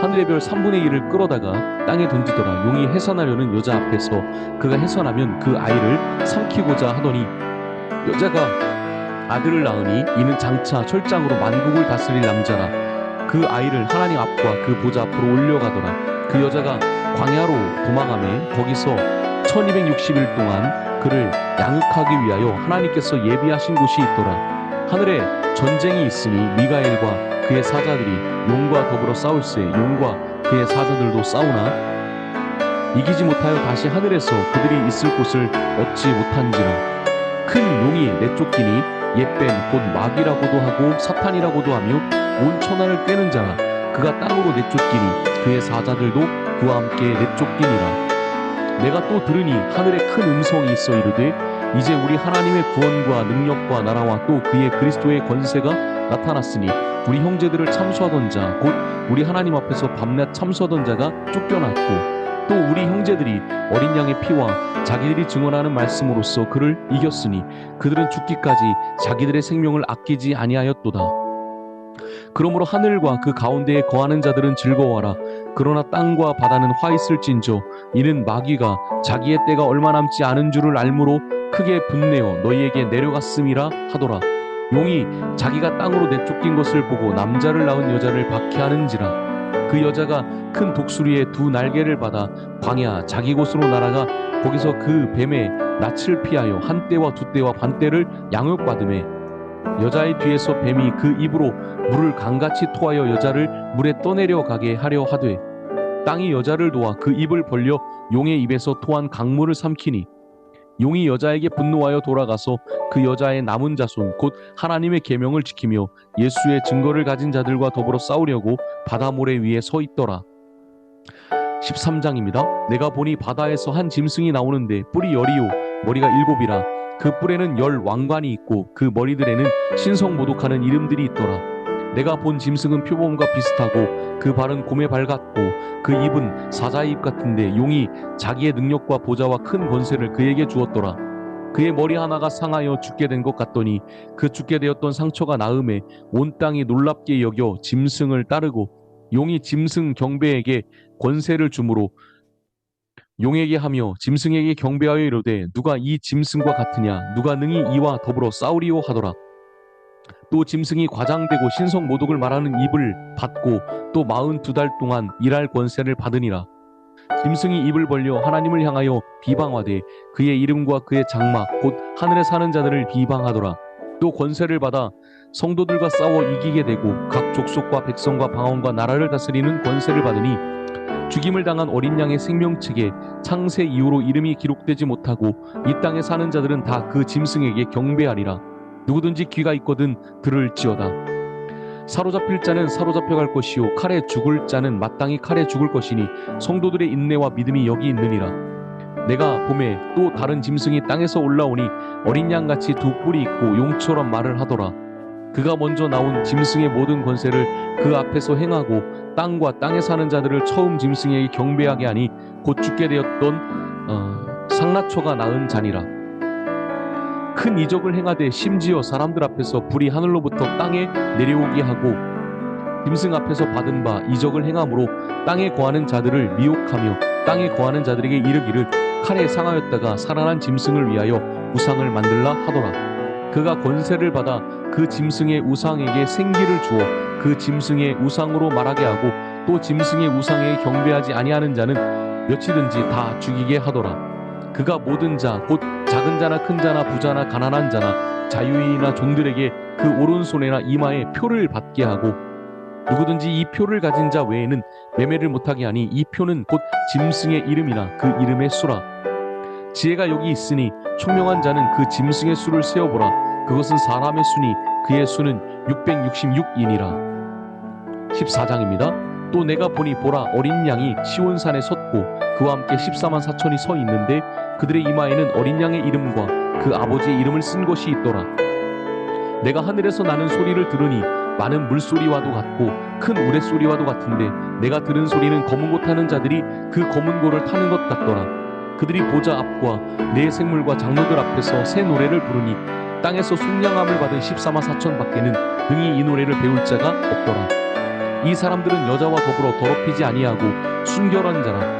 하늘의 별 3분의 1을 끌어다가 땅에 던지더라. 용이 해산하려는 여자 앞에서 그가 해산하면 그 아이를 삼키고자 하더니 여자가 아들을 낳으니 이는 장차 철장으로 만국을 다스릴 남자라. 그 아이를 하나님 앞과 그 보좌 앞으로 올려가더라. 그 여자가 광야로 도망하며 거기서 1260일 동안 그를 양육하기 위하여 하나님께서 예비하신 곳이 있더라 하늘에 전쟁이 있으니 미가엘과 그의 사자들이 용과 더불어 싸울세 용과 그의 사자들도 싸우나? 이기지 못하여 다시 하늘에서 그들이 있을 곳을 얻지 못한지라. 큰 용이 내쫓기니 옛뱀 곧 마귀라고도 하고 사탄이라고도 하며 온 천하를 꿰는 자라. 그가 땅으로 내쫓기니 그의 사자들도 그와 함께 내쫓기니라. 내가 또 들으니 하늘에 큰 음성이 있어 이르되 이제 우리 하나님의 구원과 능력과 나라와 또 그의 그리스도의 권세가 나타났으니 우리 형제들을 참수하던 자 곧 우리 하나님 앞에서 밤낮 참수하던 자가 쫓겨났고 또 우리 형제들이 어린 양의 피와 자기들이 증언하는 말씀으로써 그를 이겼으니 그들은 죽기까지 자기들의 생명을 아끼지 아니하였도다. 그러므로 하늘과 그 가운데에 거하는 자들은 즐거워하라. 그러나 땅과 바다는 화 있을진저 이는 마귀가 자기의 때가 얼마 남지 않은 줄을 알므로 크게 분내어 너희에게 내려갔음이라 하더라. 용이 자기가 땅으로 내쫓긴 것을 보고 남자를 낳은 여자를 박해하는지라. 그 여자가 큰 독수리의 두 날개를 받아 광야 자기 곳으로 날아가 거기서 그 뱀의 낯을 피하여 한 때와 두 때와 반 때를 양육받음에 여자의 뒤에서 뱀이 그 입으로 물을 강같이 토하여 여자를 물에 떠내려 가게 하려 하되 땅이 여자를 도와 그 입을 벌려 용의 입에서 토한 강물을 삼키니 용이 여자에게 분노하여 돌아가서 그 여자의 남은 자손 곧 하나님의 계명을 지키며 예수의 증거를 가진 자들과 더불어 싸우려고 바다 모래 위에 서 있더라. 13장입니다. 내가 보니 바다에서 한 짐승이 나오는데 뿔이 열이요 머리가 일곱이라 그 뿔에는 열 왕관이 있고 그 머리들에는 신성 모독하는 이름들이 있더라. 내가 본 짐승은 표범과 비슷하고 그 발은 곰의 발 같고 그 입은 사자의 입 같은데 용이 자기의 능력과 보좌와 큰 권세를 그에게 주었더라. 그의 머리 하나가 상하여 죽게 된 것 같더니 그 죽게 되었던 상처가 나음에 온 땅이 놀랍게 여겨 짐승을 따르고 용이 짐승 경배에게 권세를 주므로 용에게 하며 짐승에게 경배하여 이르되 누가 이 짐승과 같으냐 누가 능히 이와 더불어 싸우리오 하더라 또 짐승이 과장되고 신성 모독을 말하는 입을 받고 또 마흔 두 달 동안 일할 권세를 받으니라. 짐승이 입을 벌려 하나님을 향하여 비방하되 그의 이름과 그의 장막 곧 하늘에 사는 자들을 비방하더라. 또 권세를 받아 성도들과 싸워 이기게 되고 각 족속과 백성과 방언과 나라를 다스리는 권세를 받으니 죽임을 당한 어린 양의 생명책에 창세 이후로 이름이 기록되지 못하고 이 땅에 사는 자들은 다 그 짐승에게 경배하리라 누구든지 귀가 있거든 들을지어다. 사로잡힐 자는 사로잡혀 갈 것이요 칼에 죽을 자는 마땅히 칼에 죽을 것이니 성도들의 인내와 믿음이 여기 있느니라. 내가 봄에 또 다른 짐승이 땅에서 올라오니 어린 양같이 두 뿔이 있고 용처럼 말을 하더라. 그가 먼저 나온 짐승의 모든 권세를 그 앞에서 행하고 땅과 땅에 사는 자들을 처음 짐승에게 경배하게 하니 곧 죽게 되었던 어, 상나초가 낳은 자니라. 큰 이적을 행하되 심지어 사람들 앞에서 불이 하늘로부터 땅에 내려오게 하고 짐승 앞에서 받은 바 이적을 행함으로 땅에 거하는 자들을 미혹하며 땅에 거하는 자들에게 이르기를 칼에 상하였다가 살아난 짐승을 위하여 우상을 만들라 하더라. 그가 권세를 받아 그 짐승의 우상에게 생기를 주어 그 짐승의 우상으로 말하게 하고 또 짐승의 우상에 경배하지 아니하는 자는 몇이든지 다 죽이게 하더라. 그가 모든 자곧 작은 자나 큰 자나 부자나 가난한 자나 자유인이나 종들에게 그 오른손에나 이마에 표를 받게 하고 누구든지 이 표를 가진 자 외에는 매매를 못하게 하니 이 표는 곧 짐승의 이름이나 그 이름의 수라. 지혜가 여기 있으니 총명한 자는 그 짐승의 수를 세어보라. 그것은 사람의 수니 그의 수는 666이니라. 14장입니다. 또 내가 보니 보라 어린 양이 시온산에 섰고 그와 함께 14만 4천이 서 있는데 그들의 이마에는 어린 양의 이름과 그 아버지의 이름을 쓴 것이 있더라. 내가 하늘에서 나는 소리를 들으니 많은 물소리와도 같고 큰 우레소리와도 같은데 내가 들은 소리는 검은 고 타는 자들이 그 검은 고를 타는 것 같더라. 그들이 보좌 앞과 내 생물과 장로들 앞에서 새 노래를 부르니 땅에서 속량함을 받은 14만 4천 밖에는 능히 이 노래를 배울 자가 없더라. 이 사람들은 여자와 더불어 더럽히지 아니하고 순결한 자라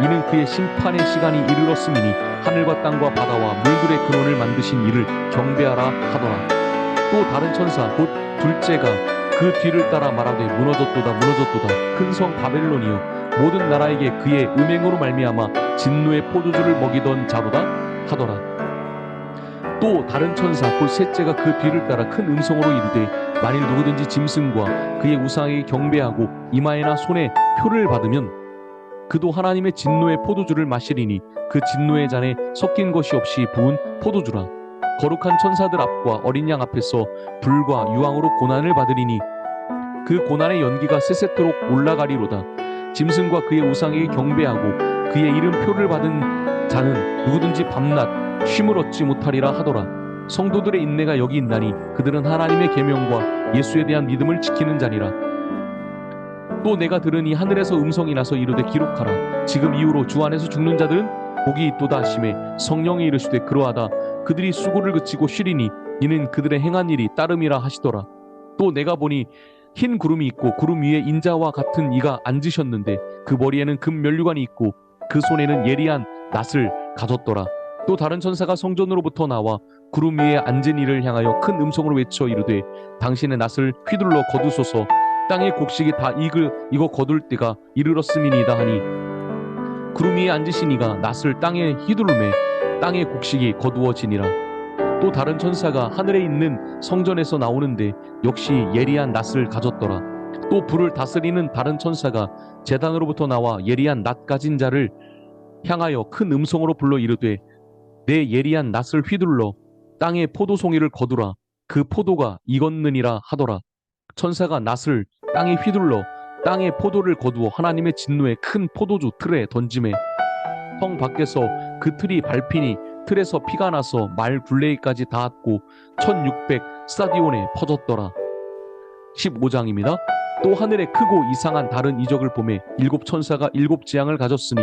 이는 그의 심판의 시간이 이르렀음이니 하늘과 땅과 바다와 물들의 근원을 만드신 이를 경배하라 하더라. 또 다른 천사 곧 둘째가 그 뒤를 따라 말하되 무너졌도다 무너졌도다 큰 성 바벨론이여 모든 나라에게 그의 음행으로 말미암아 진노의 포도주를 먹이던 자로다 하더라. 또 다른 천사 곧 셋째가 그 뒤를 따라 큰 음성으로 이르되 만일 누구든지 짐승과 그의 우상에게 경배하고 이마에나 손에 표를 받으면 그도 하나님의 진노의 포도주를 마시리니 그 진노의 잔에 섞인 것이 없이 부은 포도주라. 거룩한 천사들 앞과 어린 양 앞에서 불과 유황으로 고난을 받으리니 그 고난의 연기가 세세토록 올라가리로다. 짐승과 그의 우상에게 경배하고 그의 이름 표를 받은 자는 누구든지 밤낮 쉼을 얻지 못하리라 하더라. 성도들의 인내가 여기 있나니 그들은 하나님의 계명과 예수에 대한 믿음을 지키는 자니라 또 내가 들으니 하늘에서 음성이 나서 이르되 기록하라. 지금 이후로 주 안에서 죽는 자들은 복이 있도다 하심에 성령이 이르시되 그러하다. 그들이 수고를 그치고 쉬리니 이는 그들의 행한 일이 따름이라 하시더라. 또 내가 보니 흰 구름이 있고 구름 위에 인자와 같은 이가 앉으셨는데 그 머리에는 금 면류관이 있고 그 손에는 예리한 낫을 가졌더라. 또 다른 천사가 성전으로부터 나와 구름 위에 앉은 이를 향하여 큰 음성으로 외쳐 이르되 당신의 낫을 휘둘러 거두소서 땅의 곡식이 다 익을 이거 거둘 때가 이르렀음이니이다 하니 구름 위에 앉으신 이가 낫을 땅에 휘두르매 땅의 곡식이 거두어지니라. 또 다른 천사가 하늘에 있는 성전에서 나오는데 역시 예리한 낫을 가졌더라. 또 불을 다스리는 다른 천사가 재단으로부터 나와 예리한 낫 가진 자를 향하여 큰 음성으로 불러 이르되 내 예리한 낫을 휘둘러 땅의 포도송이를 거두라. 그 포도가 익었느니라 하더라. 천사가 낫을 땅에 휘둘러 땅의 포도를 거두어 하나님의 진노의 큰 포도주 틀에 던짐에 성 밖에서 그 틀이 밟히니 틀에서 피가 나서 말 굴레이까지 닿았고 1600 스타디온에 퍼졌더라. 15장입니다. 또 하늘에 크고 이상한 다른 이적을 보매 일곱 천사가 일곱 재앙을 가졌으니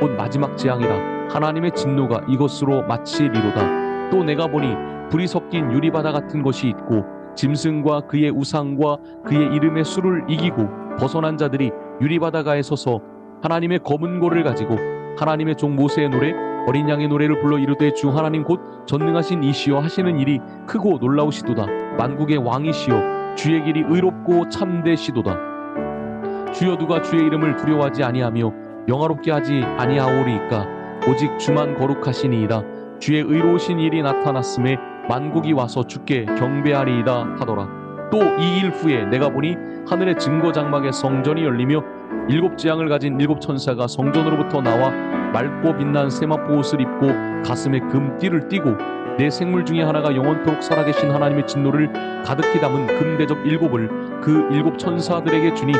곧 마지막 재앙이라 하나님의 진노가 이것으로 마치리로다. 또 내가 보니 불이 섞인 유리바다 같은 것이 있고 짐승과 그의 우상과 그의 이름의 수를 이기고 벗어난 자들이 유리바다가에 서서 하나님의 검은 고를 가지고 하나님의 종 모세의 노래 어린 양의 노래를 불러 이르되 주 하나님 곧 전능하신 이시여 하시는 일이 크고 놀라우시도다. 만국의 왕이시여 주의 길이 의롭고 참되시도다. 주여 누가 주의 이름을 두려워하지 아니하며 영화롭게 하지 아니하오리이까? 오직 주만 거룩하시니이다. 주의 의로우신 일이 나타났음에 만국이 와서 주께 경배하리이다 하더라. 또 이 일 후에 내가 보니 하늘의 증거 장막의 성전이 열리며 일곱 재앙을 가진 일곱 천사가 성전으로부터 나와 맑고 빛난 세마포 옷을 입고 가슴에 금띠를 띠고 내 생물 중에 하나가 영원토록 살아계신 하나님의 진노를 가득히 담은 금대접 일곱을 그 일곱 천사들에게 주니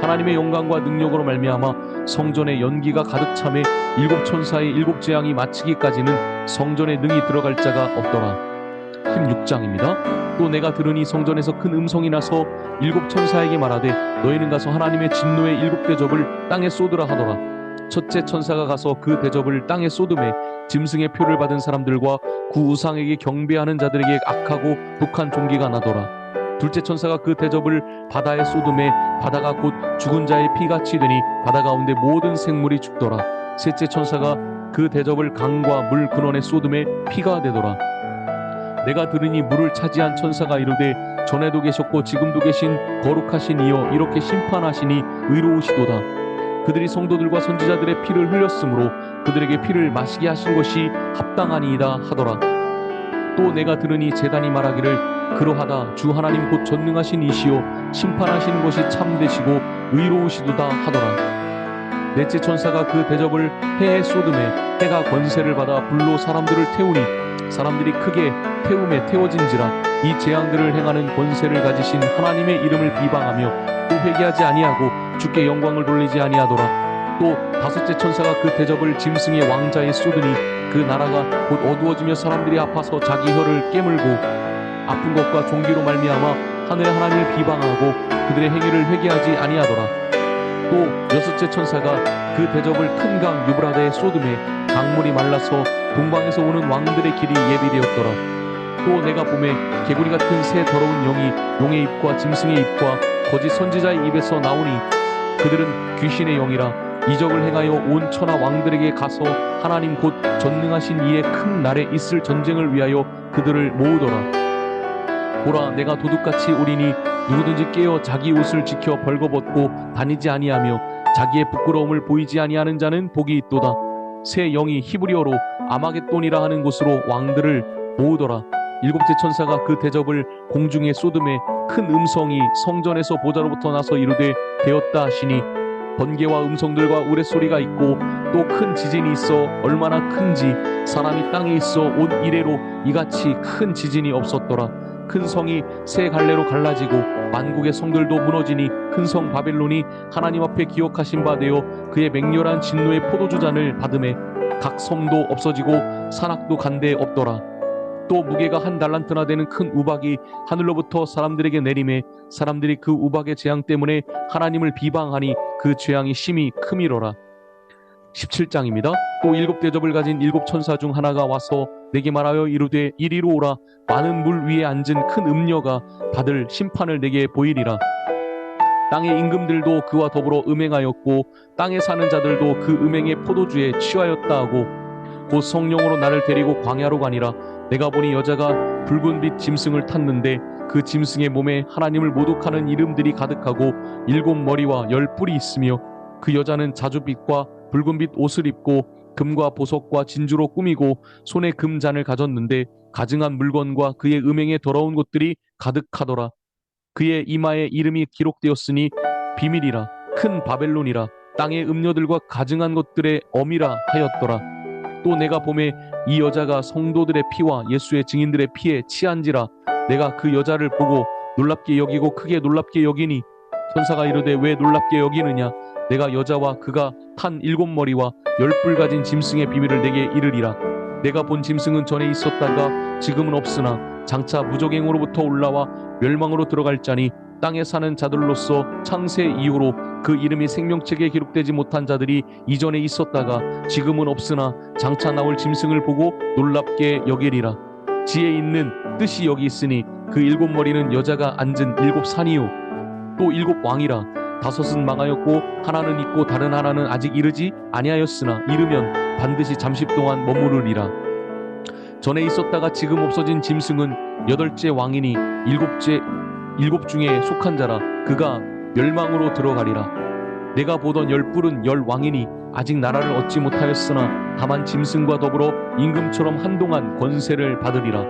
하나님의 영광과 능력으로 말미암아 성전의 연기가 가득 참에 일곱 천사의 일곱 재앙이 마치기까지는 성전에 능히 들어갈 자가 없더라. 16장입니다. 또 내가 들으니 성전에서 큰 음성이 나서 일곱 천사에게 말하되 너희는 가서 하나님의 진노의 일곱 대접을 땅에 쏟으라 하더라. 첫째 천사가 가서 그 대접을 땅에 쏟음에 짐승의 표를 받은 사람들과 구 우상에게 경배하는 자들에게 악하고 독한 종기가 나더라. 둘째 천사가 그 대접을 바다에 쏟음에 바다가 곧 죽은 자의 피같이 되니 바다 가운데 모든 생물이 죽더라. 셋째 천사가 그 대접을 강과 물 근원에 쏟음에 피가 되더라. 내가 들으니 물을 차지한 천사가 이르되 전에도 계셨고 지금도 계신 거룩하신 이여 이렇게 심판하시니 의로우시도다. 그들이 성도들과 선지자들의 피를 흘렸으므로 그들에게 피를 마시게 하신 것이 합당하니이다 하더라. 또 내가 들으니 재단이 말하기를 그러하다 주 하나님 곧 전능하신 이시요 심판하시는 것이 참되시고 의로우시도다 하더라 넷째 천사가 그 대접을 해에 쏟음에 해가 권세를 받아 불로 사람들을 태우니 사람들이 크게 태움에 태워진지라 이 재앙들을 행하는 권세를 가지신 하나님의 이름을 비방하며 또 회개하지 아니하고 주께 영광을 돌리지 아니하더라. 또 다섯째 천사가 그 대접을 짐승의 왕자에 쏟으니 그 나라가 곧 어두워지며 사람들이 아파서 자기 혀를 깨물고 아픈 것과 종기로 말미암아 하늘의 하나님을 비방하고 그들의 행위를 회개하지 아니하더라. 또 여섯째 천사가 그 대접을 큰 강 유브라데에 쏟음에 강물이 말라서 동방에서 오는 왕들의 길이 예비되었더라. 또 내가 봄에 개구리 같은 새 더러운 영이 용의 입과 짐승의 입과 거짓 선지자의 입에서 나오니 그들은 귀신의 영이라. 이적을 행하여 온 천하 왕들에게 가서 하나님 곧 전능하신 이의 큰 날에 있을 전쟁을 위하여 그들을 모으더라. 보라 내가 도둑같이 오리니 누구든지 깨어 자기 옷을 지켜 벌거벗고 다니지 아니하며 자기의 부끄러움을 보이지 아니하는 자는 복이 있도다 새 영이 히브리어로 아마겟돈이라 하는 곳으로 왕들을 모으더라. 일곱째 천사가 그 대접을 공중에 쏟음에 큰 음성이 성전에서 보좌로부터 나서 이르되 되었다 하시니 번개와 음성들과 우레소리가 있고 또 큰 지진이 있어 얼마나 큰지 사람이 땅에 있어 온 이래로 이같이 큰 지진이 없었더라 큰 성이 세 갈래로 갈라지고 만국의 성들도 무너지니 큰 성 바벨론이 하나님 앞에 기억하신 바 되어 그의 맹렬한 진노의 포도주 잔을 받음에 각 섬도 없어지고 산악도 간데 없더라 또 무게가 한 달란트나 되는 큰 우박이 하늘로부터 사람들에게 내림에 사람들이 그 우박의 재앙 때문에 하나님을 비방하니 그 재앙이 심히 크미로라 17장입니다. 또 일곱 대접을 가진 일곱 천사 중 하나가 와서 내게 말하여 이르되 이리로 오라. 많은 물 위에 앉은 큰 음녀가 받을 심판을 내게 보이리라. 땅의 임금들도 그와 더불어 음행하였고 땅에 사는 자들도 그 음행의 포도주에 취하였다 하고. 곧 성령으로 나를 데리고 광야로 가니라. 내가 보니 여자가 붉은 빛 짐승을 탔는데 그 짐승의 몸에 하나님을 모독하는 이름들이 가득하고 일곱 머리와 열 뿔이 있으며 그 여자는 자주빛과 붉은빛 옷을 입고 금과 보석과 진주로 꾸미고 손에 금잔을 가졌는데 가증한 물건과 그의 음행에 더러운 것들이 가득하더라. 그의 이마에 이름이 기록되었으니 비밀이라 큰 바벨론이라 땅의 음녀들과 가증한 것들의 어미라 하였더라. 또 내가 봄에 이 여자가 성도들의 피와 예수의 증인들의 피에 취한지라 내가 그 여자를 보고 놀랍게 여기고 크게 놀랍게 여기니 천사가 이르되 왜 놀랍게 여기느냐 내가 여자와 그가 탄 일곱 머리와 열 뿔 가진 짐승의 비밀을 내게 이르리라. 내가 본 짐승은 전에 있었다가 지금은 없으나 장차 무적행으로부터 올라와 멸망으로 들어갈 자니 땅에 사는 자들로서 창세 이후로 그 이름이 생명책에 기록되지 못한 자들이 이전에 있었다가 지금은 없으나 장차 나올 짐승을 보고 놀랍게 여기리라. 지혜 있는 뜻이 여기 있으니 그 일곱 머리는 여자가 앉은 일곱 산이요 또 일곱 왕이라 다섯은 망하였고 하나는 있고 다른 하나는 아직 이르지 아니하였으나 이르면 반드시 잠시 동안 머무르리라. 전에 있었다가 지금 없어진 짐승은 여덟째 왕이니 일곱째 일곱 중에 속한 자라. 그가 멸망으로 들어가리라. 내가 보던 열 뿔은 열 왕이니 아직 나라를 얻지 못하였으나 다만 짐승과 더불어 임금처럼 한동안 권세를 받으리라.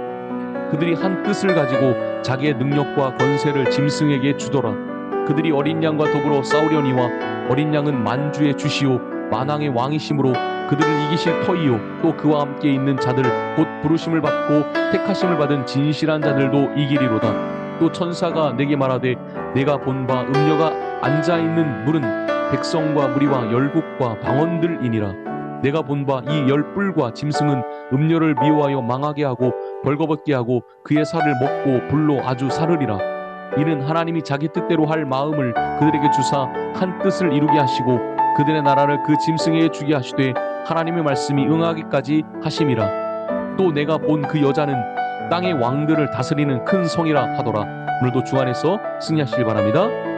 그들이 한 뜻을 가지고 자기의 능력과 권세를 짐승에게 주더라 그들이 어린 양과 더불어 싸우려니와 어린 양은 만주의 주시오 만왕의 왕이심으로 그들을 이기실 터이요. 또 그와 함께 있는 자들 곧 부르심을 받고 택하심을 받은 진실한 자들도 이기리로다. 또 천사가 내게 말하되 내가 본 바 음녀가 앉아 있는 물은 백성과 무리와 열국과 방언들이니라. 내가 본 바 이 열뿔과 짐승은 음녀를 미워하여 망하게 하고 벌거벗게 하고 그의 살을 먹고 불로 아주 사르리라 이는 하나님이 자기 뜻대로 할 마음을 그들에게 주사 한 뜻을 이루게 하시고 그들의 나라를 그 짐승에게 주게 하시되 하나님의 말씀이 응하기까지 하심이라. 또 내가 본 그 여자는 땅의 왕들을 다스리는 큰 성이라 하더라. 오늘도 주 안에서 승리하시길 바랍니다